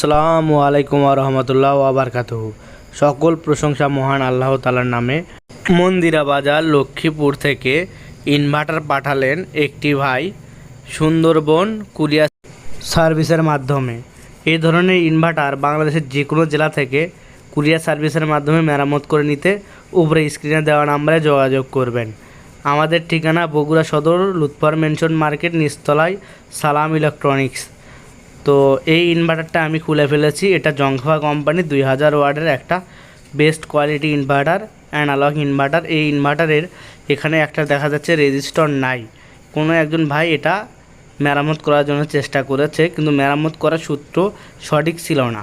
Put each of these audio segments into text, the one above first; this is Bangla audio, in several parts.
আসসালামু আলাইকুম রহমতুল্লাহ আবরকাতহু সকল প্রশংসা মহান আল্লাহ তালার নামে। মন্দিরা বাজার লক্ষ্মীপুর থেকে ইনভার্টার পাঠালেন একটি ভাই, সুন্দরবন কুরিয়ার সার্ভিসের মাধ্যমে। এই ধরনের ইনভার্টার বাংলাদেশের যে কোনো জেলা থেকে কুরিয়ার সার্ভিসের মাধ্যমে মেরামত করে নিতে উপরে স্ক্রিনে দেওয়া নাম্বারে যোগাযোগ করবেন। আমাদের ঠিকানা বগুড়া সদর, লুৎফর মেনশন মার্কেট, নিচতলায় সালাম ইলেকট্রনিক্স। তো এই ইনভার্টারটা আমি খুলে ফেলেছি। এটা জংখা কোম্পানি দুই হাজার ওয়ার্ডের একটা best quality inverter analog inverter এই ইনভার্টারের এখানে একটা দেখা যাচ্ছে রেজিস্টর নাই। কোনো একজন ভাই এটা মেরামত করার জন্য চেষ্টা করেছে, কিন্তু মেরামত করার সূত্র সঠিক ছিল না।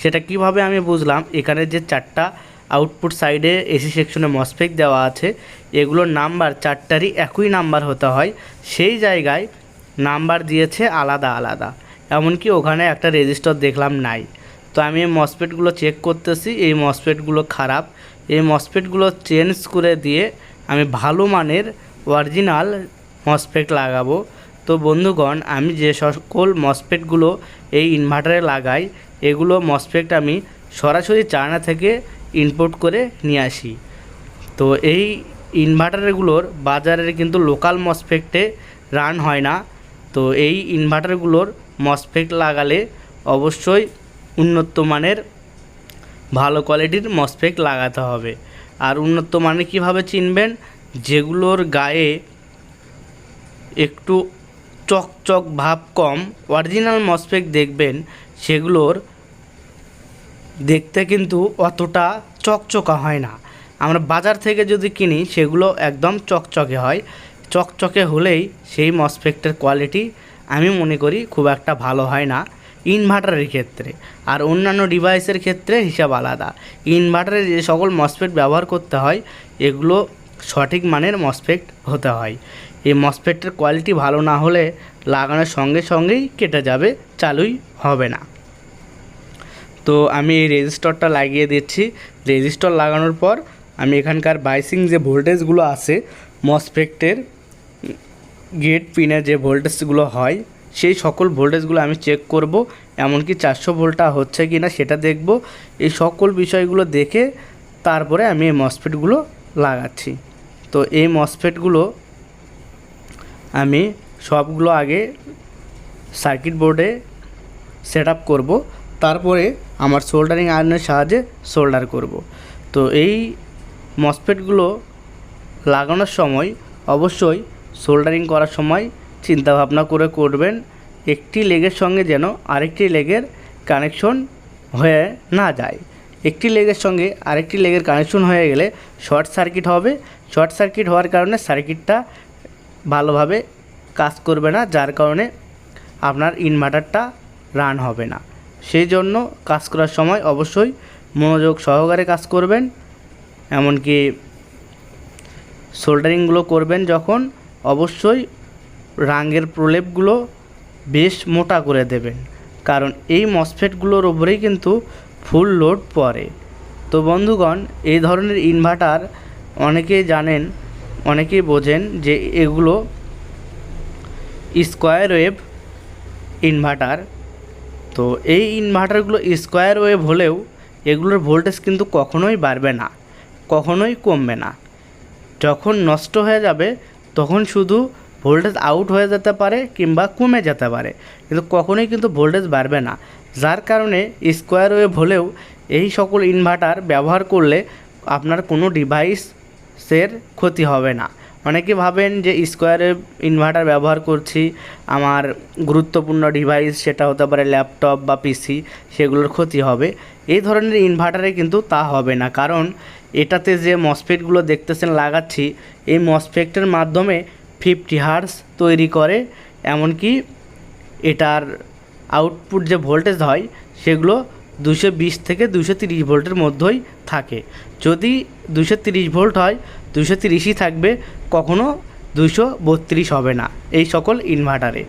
সেটা কীভাবে আমি বুঝলাম? এখানে যে চারটা আউটপুট সাইডে এসি সেকশনে মসপেক দেওয়া আছে, এগুলোর নাম্বার চারটারই একই নাম্বার হতে হয়। সেই জায়গায় নাম্বার দিয়েছে আলাদা আলাদা। এমনকি ওখানে একটা রেজিস্টার দেখলাম নাই। তো আমি এই মসপেটগুলো চেক করতেছি, এই মসপেটগুলো খারাপ। এই মসপেটগুলো চেঞ্জ করে দিয়ে আমি ভালো মানের অরিজিনাল মসপেট লাগাবো। তো বন্ধুগণ, আমি যে সকল মসপেটগুলো এই ইনভার্টারে লাগাই, এগুলো মসপেট আমি সরাসরি চায়না থেকে ইনপোর্ট করে নিয়ে আসি। তো এই ইনভার্টারগুলোর বাজারের কিন্তু লোকাল মসপেক্টে রান হয় না। তো এই ইনভার্টারগুলোর মসপেক্ট লাগালে অবশ্যই উন্নত মানের ভালো কোয়ালিটির মসপেক্ট লাগাতে হবে। আর উন্নত মানে কীভাবে চিনবেন? যেগুলোর গায়ে একটু চকচক ভাব কম অরিজিনাল মসপেক দেখবেন, সেগুলোর দেখতে কিন্তু অতটা চকচকা হয় না। আমরা বাজার থেকে যদি কিনি, সেগুলো একদম চকচকে হয়। চকচকে হলেই সেই মসপেক্টের কোয়ালিটি আমি মনে করি খুব একটা ভালো হয় না। ইনভার্টারের ক্ষেত্রে। আর অন্যান্য ডিভাইসের ক্ষেত্রে হিসাব আলাদা। ইনভার্টারে যে সকল মসপেট ব্যবহার করতে হয়, এগুলো সঠিক মানের মসপেক্ট হতে হয়। এই মসপেটের কোয়ালিটি ভালো না হলে লাগানোর সঙ্গে সঙ্গেই কেটে যাবে, চালুই হবে না। তো আমি এই রেজিস্টরটা লাগিয়ে দিচ্ছি। রেজিস্টর লাগানোর পর আমি এখানকার বাইসিং যে ভোল্টেজগুলো আছে মসপেক্টের গেট পিনের যে ভোল্টেজগুলো হয়, সেই সকল ভোল্টেজগুলো আমি চেক করব, এমনকি চারশো ভোল্টটা হচ্ছে কি না সেটা দেখব। এই সকল বিষয়গুলো দেখে তারপরে আমি এই মসফেটগুলো লাগাচ্ছি। তো এই মসফেটগুলো আমি সবগুলো আগে সার্কিট বোর্ডে সেট আপ করব, তারপরে আমার সোল্ডারিং আয়রনের সাহায্যে সোল্ডার করব। তো এই মসফেটগুলো লাগানোর সময় অবশ্যই সোল্ডারিং করার সময় চিন্তা ভাবনা করে করবেন, একটি লেগের সঙ্গে যেন আরেকটি লেগের কানেকশন হয়ে না যায়। একটি লেগের সঙ্গে আরেকটি লেগের কানেকশন হয়ে গেলে শর্ট সার্কিট হবে। শর্ট সার্কিট হওয়ার কারণে সার্কিটটা ভালোভাবে কাজ করবে না, যার কারণে আপনার ইনভার্টারটা রান হবে না। সেই জন্য কাজ করার সময় অবশ্যই মনোযোগ সহকারে কাজ করবেন। এমনকি সোল্ডারিংগুলো করবেন যখন অবশ্যই রাঙের প্রলেপগুলো বেশ মোটা করে দেবেন। কারণ এই মসফেটগুলোর ওপরেই কিন্তু ফুল লোড পড়ে। তো বন্ধুগণ, এই ধরনের ইনভার্টার অনেকেই জানেন, অনেকেই বোঝেন যে এগুলো স্কোয়ার ওয়েভ ইনভার্টার। তো এই ইনভার্টারগুলো স্কোয়ার ওয়েভ হলেও এগুলোর ভোল্টেজ কিন্তু কখনোই বাড়বে না, কখনোই কমবে না। যখন নষ্ট হয়ে যাবে তখন শুধু ভোল্টেজ আউট হয়ে যেতে পারে কিংবা কমে যেতে পারে। কিন্তু কখনোই কিন্তু ভোল্টেজ বাড়বে না। যার কারণে স্কোয়ার ওয়েভ হলেও এই সকল ইনভার্টার ব্যবহার করলে আপনার কোনো ডিভাইসের ক্ষতি হবে না। অনেকে ভাবেন যে স্কোয়ারে ইনভার্টার ব্যবহার করছি, আমার গুরুত্বপূর্ণ ডিভাইস সেটা হতে পারে ল্যাপটপ বা পিসি সেগুলোর ক্ষতি হবে। এই ধরনের ইনভার্টারে কিন্তু তা হবে না। কারণ এটাতে যে মসফেটগুলো দেখতেছেন, লাগাচ্ছি, এই মসফেটের মাধ্যমে ফিফটি হার্স তৈরি করে, এমনকি এটার আউটপুট যে ভোল্টেজ হয়, সেগুলো দুশো বিশ থেকে দুশো তিরিশ ভোল্টের মধ্যেই থাকে। যদি দুশো তিরিশ ভোল্ট হয় দুশো তিরিশই থাকবে, কখনো দুশো বত্রিশ হবে না। এই সকল ইনভার্টারে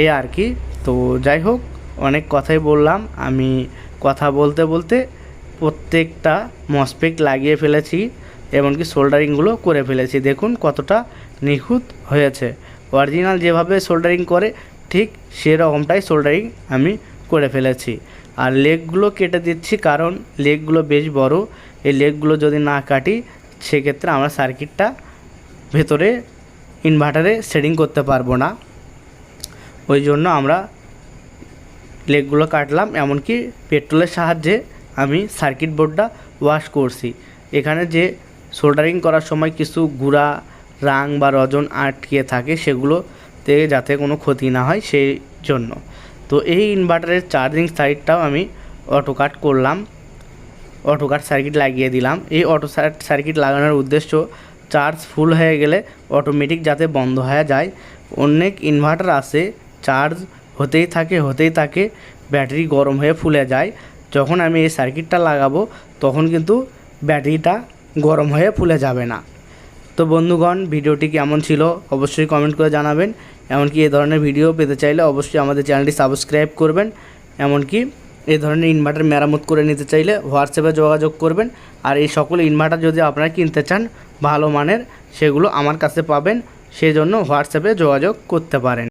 এই আর কি। তো যাই হোক, অনেক কথাই বললাম। আমি কথা বলতে বলতে প্রত্যেকটা মসপেক লাগিয়ে ফেলেছি, এমনকি সোল্ডারিংগুলো করে ফেলেছি। দেখুন কতটা নিখুঁত হয়েছে। অরিজিনাল যেভাবে সোল্ডারিং করে, ঠিক সেরকমটাই সোল্ডারিং আমি করে ফেলেছি। আর লেগগুলো কেটে দিচ্ছি কারণ লেগগুলো বেশ বড়। এই লেগগুলো যদি না কাটি সেক্ষেত্রে আমরা সার্কিটটা ভেতরে ইনভার্টারে সেটিং করতে পারব না। ওই জন্য আমরা লেগগুলো কাটলাম, এমনকি পেট্রোলের সাহায্যে আমি সার্কিট বোর্ডটা ওয়াশ করছি। এখানে যে সোল্ডারিং করার সময় কিছু গুঁড়া, রাং বা রজন আটকে থাকে, সেগুলোতে যাতে কোনো ক্ষতি না হয়, সেই জন্য। তো এই ইনভার্টারের চার্জিং সাইডটাও আমি অটো কাট করলাম। অটো কাট সার্কিট লাগিয়ে দিলাম। এই অটো সার্কিট লাগানোর উদ্দেশ্য চার্জ ফুল হয়ে গেলে অটোমেটিক যাতে বন্ধ হয়ে যায়। অনেক ইনভার্টার আছে চার্জ হতেই থাকে হতেই থাকে ব্যাটারি গরম হয়ে ফুলে যায়। যখন আমি এই সার্কিটটা লাগাবো, তখন কিন্তু ব্যাটারিটা গরম হয়ে ফুলে যাবে না। তো বন্ধুগণ, ভিডিওটি কেমন ছিল অবশ্যই কমেন্ট করে জানাবেন। এমনকি এ ধরনের ভিডিও পেতে চাইলে অবশ্যই আমাদের চ্যানেলটি সাবস্ক্রাইব করবেন। এমনকি এই ধরনের ইনভার্টার মেরামত করে নিতে চাইলে হোয়াটসঅ্যাপে যোগাযোগ করবেন। আর এই সকল ইনভার্টার যদি আপনারা কিনতে চান ভালো মানের, সেগুলো আমার কাছে পাবেন। সেই জন্য হোয়াটসঅ্যাপে যোগাযোগ করতে পারেন।